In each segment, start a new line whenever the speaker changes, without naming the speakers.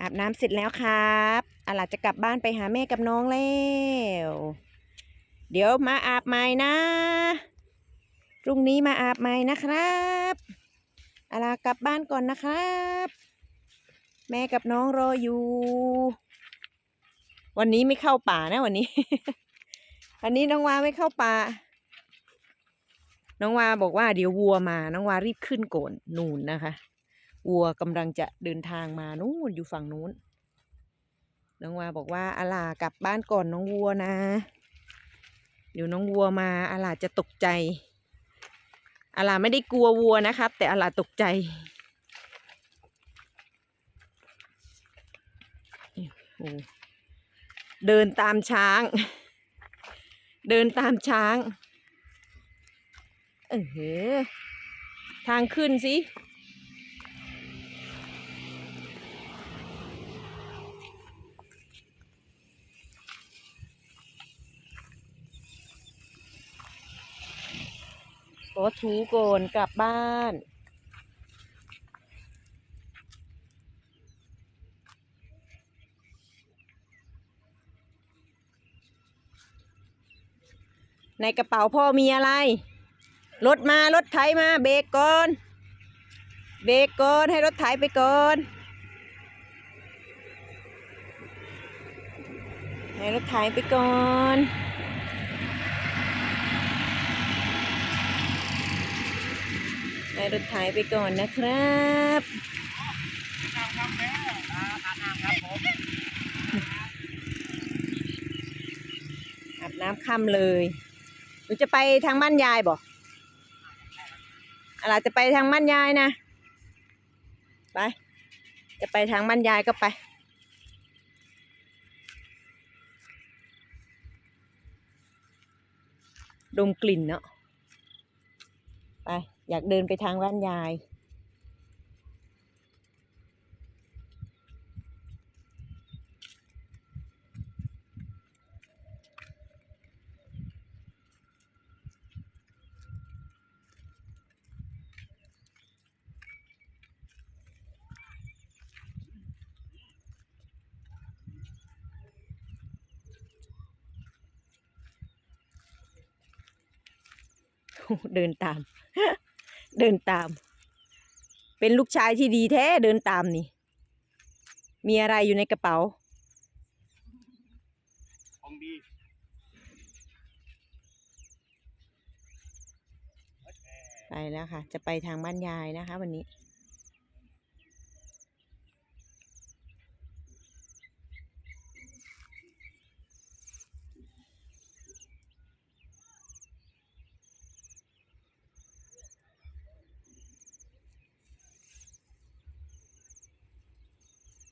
อาบน้ำเสร็จแล้วครับอาลาจะกลับบ้านไปหาแม่กับน้องแล้ว เดี๋ยวมาอาบใหม่นะพรุ่งนี้มาอาบใหม่นะครับอาลากลับบ้านก่อนนะครับ แม่กับน้องรออยู่ วันนี้ไม่เข้าป่านะวันนี้ วันนี้น้องวาไม่เข้าป่า น้องวาบอกว่าเดี๋ยววัวมา น้องวารีบขึ้นก่อนนูนนะคะ วัวกำลังจะเดินทางมานู่นอยู่ฝั่งนู้น น้องวาบอกว่าอาลากลับบ้านก่อนน้องวัวนะ เดี๋ยวน้องวัวมาอาลาจะตกใจอาลาไม่ได้กลัววัวนะครับ แต่อาลาตกใจเดินตามช้าง เดินตามช้าง เออเหอทางขึ้นสิ ขอถูโกนกลับบ้าน ในกระเป๋าพ่อมีอะไร รถมารถไถมาเบรกก่อน เบรกก่อนให้รถไถไปก่อน ให้รถไถไปก่อน ให้ รถไถไปก่อนนะครับอาบน้ำค่ำเลยหนูจะไปทางบ้านยายบอกอะไรจะไปทางบ้านยายนะ ไป จะไปทางบ้านยายก็ไปดมกลิ่นเนาะ อยากเดินไปทางบ้านยาย เดินตาม เดินตาม เป็นลูกชายที่ดีแท้เดินตามนี่ มีอะไรอยู่ในกระเป๋า
ของดี
ไปแล้วค่ะ จะไปทางบ้านยายนะคะ วันนี้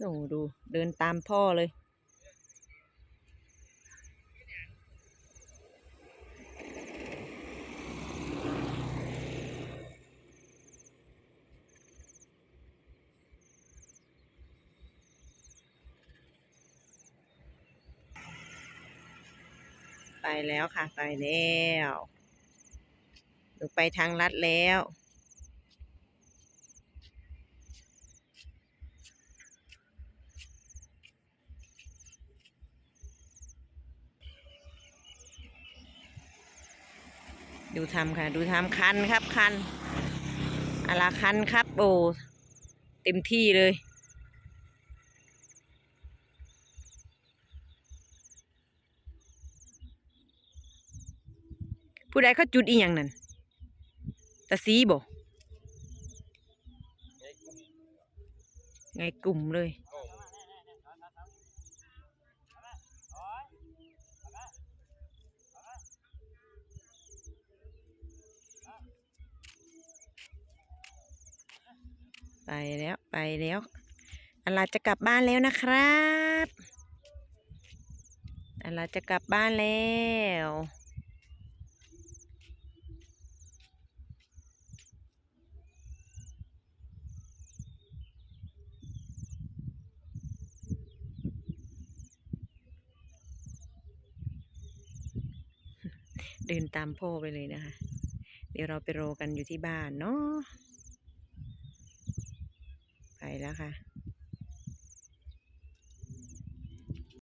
โอ้โหดูเดินตามพ่อเลย ไปแล้วค่ะ ไปแล้วหนูไปทางลัดแล้ว ดูทำค่ะ ดูทำคันครับคันอะไรคันครับโอ้เต็มที่เลย ผู้ใดเขาจุดอีหยังนั่นตะซีบ่ไงกลุ่มเลย ไปแล้วไปแล้วอลาจะกลับบ้านแล้วนะครับอลาจะกลับบ้านแล้วเดินตามพ่อไปเลยนะคะ เดี๋ยวเราไปรอกันอยู่ที่บ้านเนาะ แล้วค่ะ